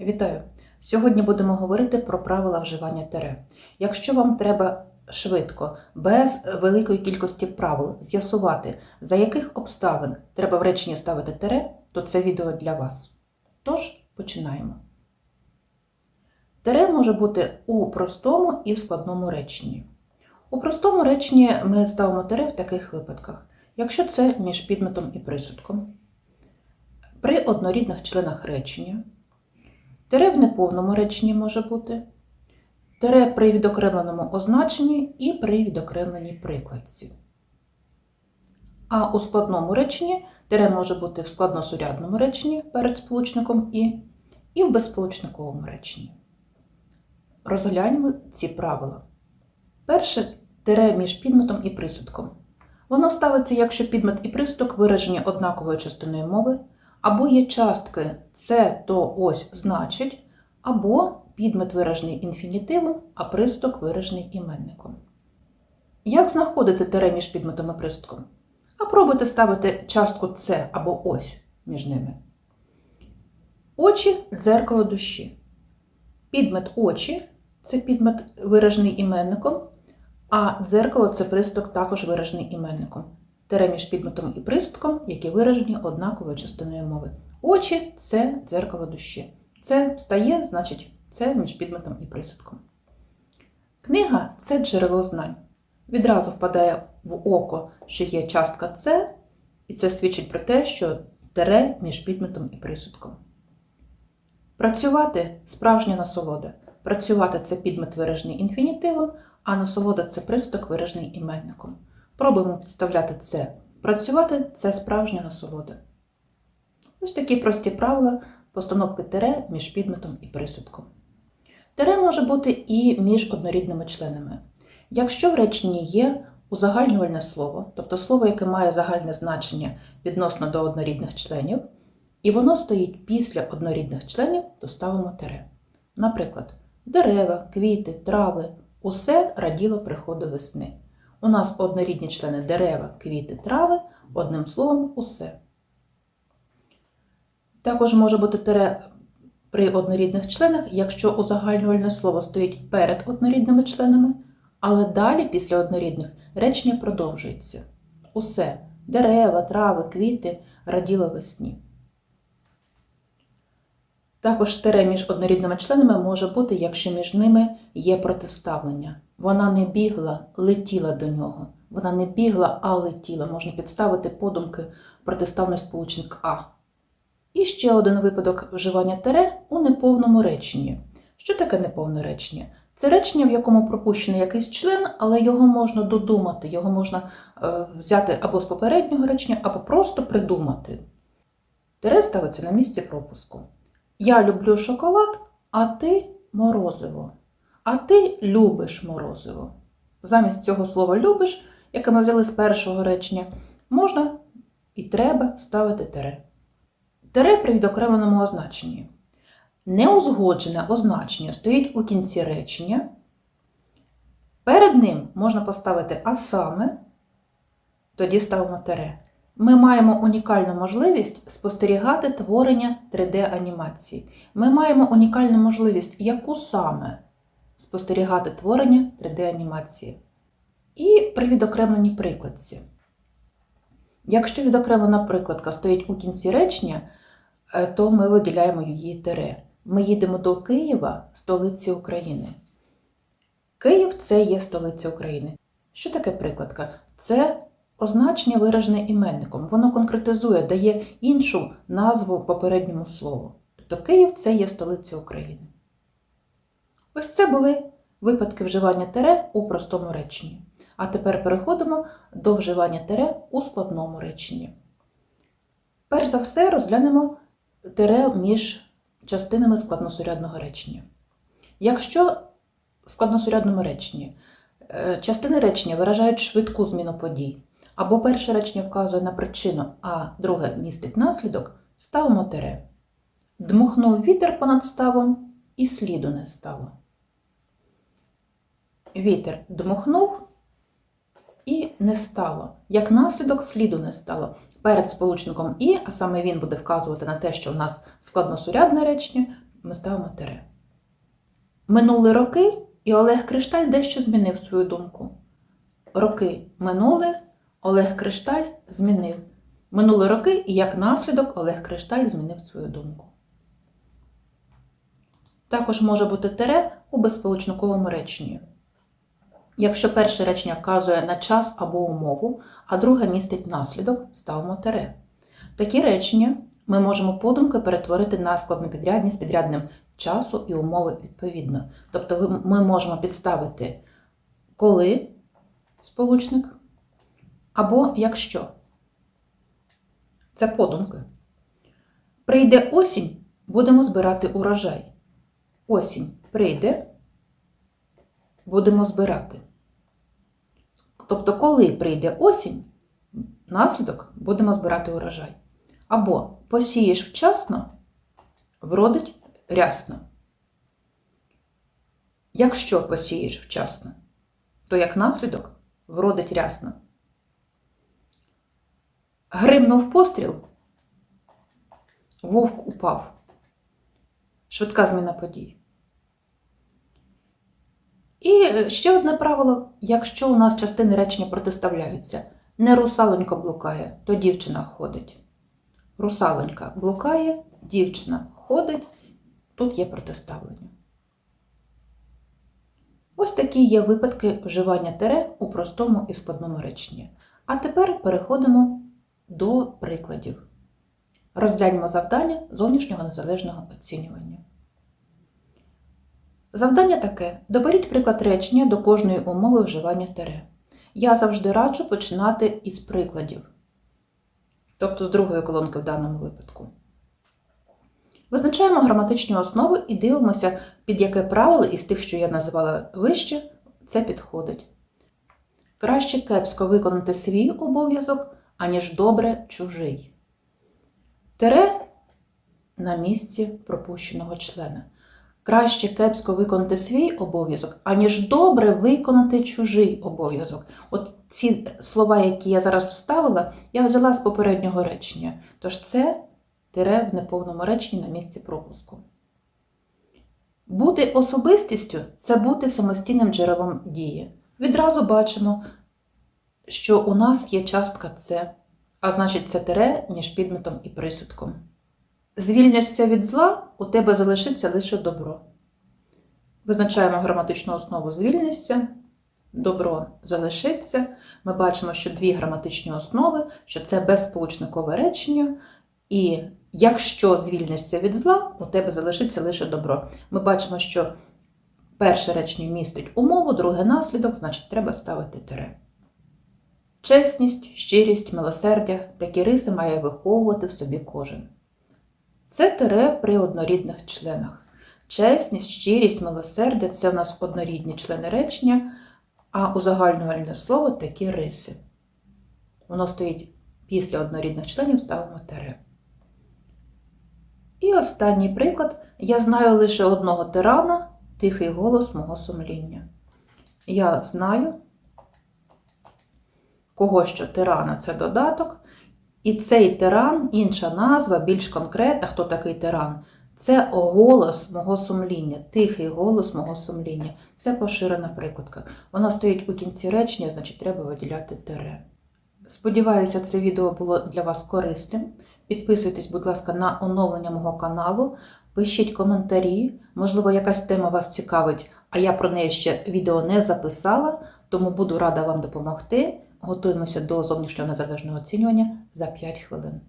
Вітаю! Сьогодні будемо говорити про правила вживання тире. Якщо вам треба швидко, без великої кількості правил з'ясувати, за яких обставин треба в реченні ставити тире, то це відео для вас. Тож, починаємо. Тире може бути у простому і в складному реченні. У простому реченні ми ставимо тире в таких випадках, якщо це між підметом і присудком, при однорідних членах речення. Тире в неповному реченні може бути, тире при відокремленому означенні і при відокремленій прикладці. А у складному реченні тире може бути в складносурядному реченні перед сполучником і, і в безсполучниковому реченні. Розгляньмо ці правила. Перше тире між підметом і присудком. Воно ставиться, якщо підмет і присудок виражені однаковою частиною мови, або є частки це то ось значить, або підмет виражений інфінітивом, а приступ виражений іменником. Як знаходити тире між підметом і приступом? А пробуйте ставити частку це або ось між ними. Очі дзеркало душі. Підмет очі це підмет виражений іменником, а дзеркало це приступ також виражений іменником тире між підметом і приступком, які виражені однаковою частиною мови. Очі це дзеркало душі. Це стає, значить, це між підметом і присудком. Книга це джерело знань. Відразу впадає в око, що є частка С, і це свідчить про те, що тере між підметом і присудком. Працювати справжня насолода. Працювати це підмет виражений інфінітивом, а насолода це приступ виражений іменником. Пробуємо підставляти це. Працювати це справжня насолода. Ось такі прості правила постановки тире між підметом і присудком. Тире може бути і між однорідними членами. Якщо в реченні є узагальнювальне слово, тобто слово, яке має загальне значення відносно до однорідних членів, і воно стоїть після однорідних членів, то ставимо тире. Наприклад, дерева, квіти, трави усе раділо приходу весни. У нас однорідні члени дерева, квіти, трави, одним словом, усе. Також може бути тире при однорідних членах, якщо узагальнювальне слово стоїть перед однорідними членами, але далі, після однорідних, речення продовжується. Усе дерева, трави, квіти раділо весні. Також тире між однорідними членами може бути, якщо між ними є протиставлення. Вона не бігла, летіла до нього. Вона не бігла, а летіла. Можна підставити подумки протиставний сполучник А. І ще один випадок вживання тере у неповному реченні. Що таке неповне речення? Це речення, в якому пропущений якийсь член, але його можна додумати, його можна е, взяти або з попереднього речення, або просто придумати. Тере ставиться на місці пропуску. Я люблю шоколад, а ти морозиво. А ти любиш морозиво. Замість цього слова любиш, яке ми взяли з першого речення, можна і треба ставити тере. Тере при відокремленому означенні. Неузгоджене означення стоїть у кінці речення. Перед ним можна поставити а саме, тоді ставимо тере. Ми маємо унікальну можливість спостерігати творення 3D-анімації. Ми маємо унікальну можливість, яку саме спостерігати творення 3D-анімації. І при відокремленій прикладці. Якщо відокремлена прикладка стоїть у кінці речення, е, то ми виділяємо її тире. Ми їдемо до Києва, столиці України. Київ це є столиця України. Що таке прикладка? Це означення виражене іменником. Воно конкретизує, дає іншу назву попередньому слову. Тобто Київ це є столиця України. Ось це були випадки вживання тере у простому реченні. А тепер переходимо до вживання тере у складному реченні. Перш за все розглянемо тере між частинами складносурядного речення. Якщо в складносурядному реченні е, частини речення виражають швидку зміну подій, або перше речення вказує на причину, а друге містить наслідок, ставимо тере. Дмухнув вітер понад ставом і сліду не стало. Вітер дмухнув і не стало. Як наслідок сліду не стало. Перед сполучником І, а саме він буде вказувати на те, що у нас складносурядне речення, ми ставимо тире. Минули роки, і Олег Кришталь дещо змінив свою думку. Роки минули, Олег Кришталь змінив. Минули роки, і як наслідок Олег Кришталь змінив свою думку. Також може бути тире у безсполучниковому реченні. Якщо перше речення вказує на час або умову, а друге містить наслідок, ставимо тире. Такі речення ми можемо подумки перетворити на складнопідрядні з підрядним часу і умови відповідно. Тобто ми можемо підставити коли сполучник або якщо. Це подумки. Прийде осінь, будемо збирати урожай. Осінь прийде, будемо збирати. Тобто, коли прийде осінь, наслідок будемо збирати урожай. Або посієш вчасно, вродить рясно. Якщо посієш вчасно, то як наслідок вродить рясно. Гримнув постріл, вовк упав. Швидка зміна подій. І е, ще одне правило: якщо у нас частини речення протиставляються, не русалонька блукає, то дівчина ходить. Русалонька блукає, дівчина ходить, тут є протиставлення. Ось такі є випадки вживання тере у простому і складному реченні. А тепер переходимо до прикладів. Розгляньмо завдання зовнішнього незалежного оцінювання. Завдання таке: доберіть приклад речення до кожної умови вживання тере. Я завжди раджу починати із прикладів, тобто з другої колонки в даному випадку. Визначаємо граматичні основи і дивимося, під яке правило із тих, що я називала вище, це підходить. Краще кепсько виконати свій обов'язок, аніж добре чужий. Тере на місці пропущеного члена. Краще кепсько виконати свій обов'язок, аніж добре виконати чужий обов'язок. От ці слова, які я зараз вставила, я взяла з попереднього речення. Тож це тире в неповному реченні на місці пропуску. Бути особистістю це бути самостійним джерелом дії. Відразу бачимо, що у нас є частка С, а значить це тире між підметом і присудком. Звільнишся від зла, у тебе залишиться лише добро. Визначаємо граматичну основу звільнишся, добро залишиться. Ми бачимо, що дві граматичні основи, що це безсполучникове речення, і якщо звільнишся від зла, у тебе залишиться лише добро. Ми бачимо, що перше речення містить умову, друге наслідок, значить треба ставити тире. Чесність, щирість, милосердя такі риси має виховувати в собі кожен. Це тире при однорідних членах. Чесність, щирість, милосердя це в нас однорідні члени речення, а узагальнювальне слово такі риси. Воно стоїть після однорідних членів, ставимо тире. І останній приклад. Я знаю лише одного тирана, тихий голос мого сумління. Я знаю, кого що тирана це додаток, і цей тиран, інша назва, більш конкретна, хто такий тиран, це голос мого сумління, тихий голос мого сумління. Це поширена прикладка. Вона стоїть у кінці речення, значить, треба виділяти тире. Сподіваюся, це відео було для вас корисним. Підписуйтесь, будь ласка, на оновлення мого каналу, пишіть коментарі, можливо, якась тема вас цікавить, а я про неї ще відео не записала, тому буду рада вам допомогти. Готуємося до зовнішнього незалежного оцінювання за 5 хвилин.